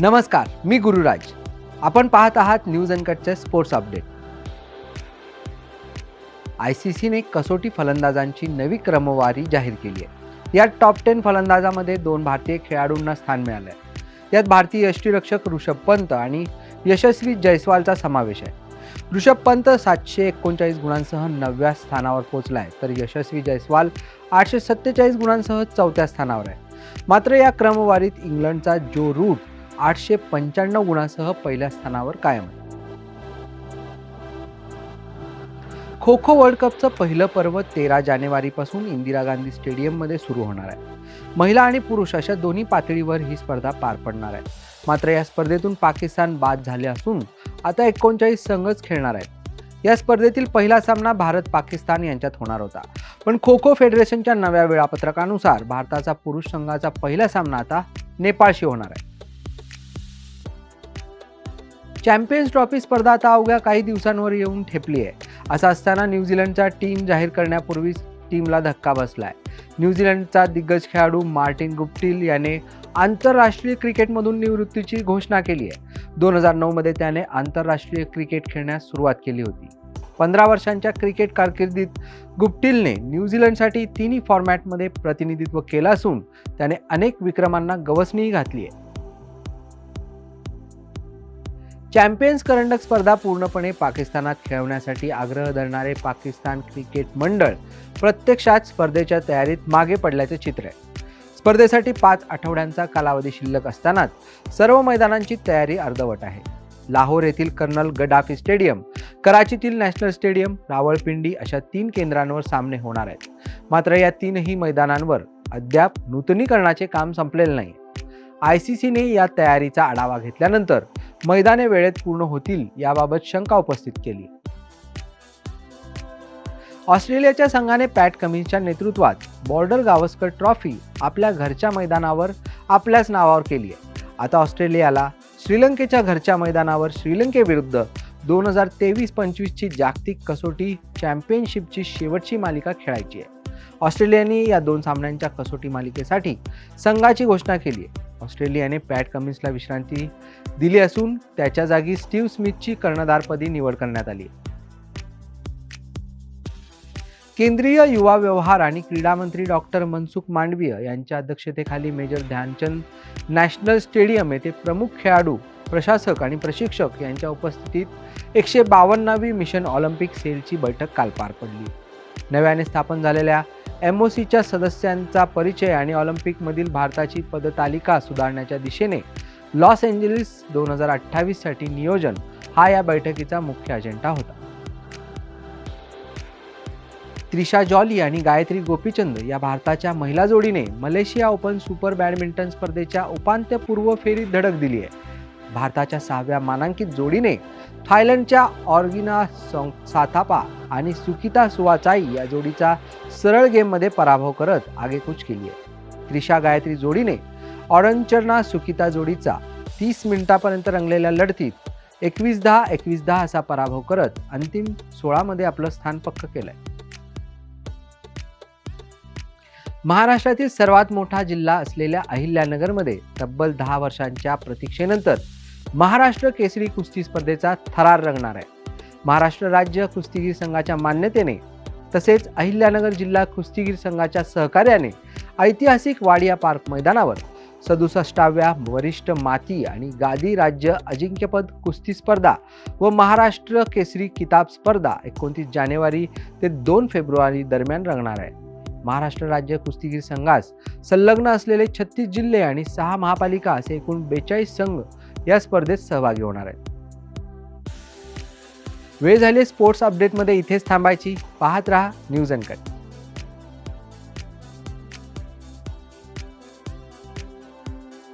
नमस्कार मी गुरुराज. आपण पाहत आहात न्यूज अनकटचे स्पोर्ट्स अपडेट. आय सी सीने कसोटी फलंदाजांची नवी क्रमवारी जाहीर केली आहे. यात टॉप टेन फलंदाजामध्ये दोन भारतीय खेळाडूंना स्थान मिळालं आहे यात भारतीय यष्टीरक्षक ऋषभ पंत आणि यशस्वी जयस्वालचा समावेश आहे. ऋषभ पंत सातशे एकोणचाळीस गुणांसह नवव्या स्थानावर पोहोचला आहे तर यशस्वी जयस्वाल आठशे सत्तेचाळीस गुणांसह चौथ्या स्थानावर आहे. मात्र या क्रमवारीत इंग्लंडचा जो रूट आठशे पंच्याण्णव गुणांसह पहिल्या स्थानावर कायम. आहे खो खो वर्ल्ड कपचं पहिलं पर्व तेरा जानेवारीपासून इंदिरा गांधी स्टेडियममध्ये सुरू होणार आहे. महिला आणि पुरुष अशा दोन्ही पातळीवर ही स्पर्धा पार पडणार आहे. मात्र या स्पर्धेतून पाकिस्तान बाद झाले असून आता एकोणचाळीस संघच खेळणार आहेत. या स्पर्धेतील पहिला सामना भारत पाकिस्तान यांच्यात होणार होता. पण खो खो फेडरेशनच्या नव्या वेळापत्रकानुसार भारताचा पुरुष संघाचा पहिला सामना आता नेपाळशी होणार आहे. चॅम्पियन्स ट्रॉफी स्पर्धा आता अवघ्या काही दिवसांवर येऊन ठेपली आहे. असं असताना न्यूझीलंडचा टीम जाहीर करण्यापूर्वीच टीमला धक्का बसलाय. न्यूझीलंडचा दिग्गज खेळाडू मार्टिन गुप्टील याने आंतरराष्ट्रीय क्रिकेटमधून निवृत्तीची घोषणा केली आहे. दोन हजार नऊमध्ये त्याने आंतरराष्ट्रीय क्रिकेट खेळण्यास सुरुवात केली होती. पंधरा वर्षांच्या क्रिकेट कारकिर्दीत गुप्टिलने न्यूझीलंडसाठी तिन्ही फॉर्मॅटमध्ये प्रतिनिधित्व केलं असून त्याने अनेक विक्रमांना गवसणीही घातली आहे. चॅम्पियन्स करंडक स्पर्धा पूर्णपणे पाकिस्तानात खेळवण्यासाठी आग्रह धरणारे पाकिस्तान क्रिकेट मंडळ प्रत्यक्षात स्पर्धेच्या तयारीत मागे पडल्याचे चित्र आहे. स्पर्धेसाठी पाच आठवड्यांचा कालावधी शिल्लक असतानाच सर्व मैदानांची तयारी अर्धवट आहे. लाहोर येथील कर्नल गडाफी स्टेडियम कराचीतील नॅशनल स्टेडियम रावळपिंडी अशा तीन केंद्रांवर सामने होणार आहेत. मात्र या तीनही मैदानांवर अद्याप नूतनीकरणाचे काम संपलेले नाही. आय सी सीने या तयारीचा आढावा घेतल्यानंतर मैदाने वेळेत पूर्ण होतील याबाबत शंका उपस्थित केली. ऑस्ट्रेलियाच्या संघाने पॅट कमिन्सच्या नेतृत्वात बॉर्डर गावस्कर ट्रॉफी आपल्या घरच्या मैदानावर आपल्याच नावावर केली आहे. आता ऑस्ट्रेलियाला श्रीलंकेच्या घरच्या मैदानावर श्रीलंकेविरुद्ध दोन हजार तेवीस पंचवीसची जागतिक कसोटी चॅम्पियनशिपची शेवटची मालिका खेळायची आहे. ऑस्ट्रेलियाने या दोन सामन्यांच्या कसोटी मालिकेसाठी संघाची घोषणा केली आहे. ऑस्ट्रेलियाने पॅट कमिन्सला विश्रांती दिली असून त्याच्या जागी स्टीव्ह स्मिथची कर्णधारपदी निवड करण्यात आली केंद्रीय युवा व्यवहार आणि क्रीडा मंत्री डॉक्टर मनसुख मांडवीय यांच्या अध्यक्षतेखाली मेजर ध्यानचंद नॅशनल स्टेडियम येथे प्रमुख खेळाडू प्रशासक आणि प्रशिक्षक यांच्या उपस्थितीत एकशे बावन्नावी मिशन ऑलिम्पिक सेलची बैठक काल पार पडली. नव्याने स्थापन झालेल्या एम ओ सीच्या सदस्यांचा परिचय आणि ऑलिम्पिकमधील भारताची पदतालिका सुधारण्याच्या दिशेने लॉस एंजलिस दोन हजार अठ्ठावीससाठी नियोजन हा या बैठकीचा मुख्य अजेंडा होता. त्रिशा जॉली आणि गायत्री गोपीचंद या भारताच्या महिला जोडीने मलेशिया ओपन सुपर बॅडमिंटन स्पर्धेच्या उपांत्यपूर्व फेरीत धडक दिली आहे. भारताच्या सहाव्या मानांकित जोडीने थायलंडच्या ऑर्गिना साथापा आणि सुकिता सुवाचाई या जोडीचा सरळ गेममध्ये पराभव करत आगेकूच केली आहे. त्रिशा गायत्री जोडीने ऑरंचरना सुकिता जोडीचा तीस मिनिटापर्यंत रंगलेल्या लढतीत एकवीस दहा एकवीस दहा असा पराभव करत अंतिम सोळामध्ये आपलं स्थान पक्क केलंय. महाराष्ट्रातील सर्वात मोठा जिल्हा असलेल्या अहिल्यानगरमध्ये तब्बल दहा वर्षांच्या प्रतीक्षेनंतर महाराष्ट्र केसरी कुस्ती स्पर्धेचा थरार रंगणार आहे. महाराष्ट्र राज्य कुस्तीगीर संघाच्या मान्यतेने तसेच अहिल्यानगर जिल्हा कुस्तीगीर संघाच्या सहकार्याने ऐतिहासिक वाडिया पार्क मैदानावर सदुसष्टाव्या वरिष्ठ माती आणि गादी राज्य अजिंक्यपद कुस्ती स्पर्धा व महाराष्ट्र केसरी किताब स्पर्धा एकोणतीस जानेवारी ते दोन फेब्रुवारी दरम्यान रंगणार आहे. महाराष्ट्र राज्य कुस्तीगीर संघास संलग्न असलेले छत्तीस जिल्हे आणि सहा महापालिका असे एकूण बेचाळीस संघ या स्पर्धेत सहभागी होणार आहेत. वेळ झाली स्पोर्ट्स अपडेटमध्ये इथेच थांबायची. पाहत रहा न्यूज अँड कट.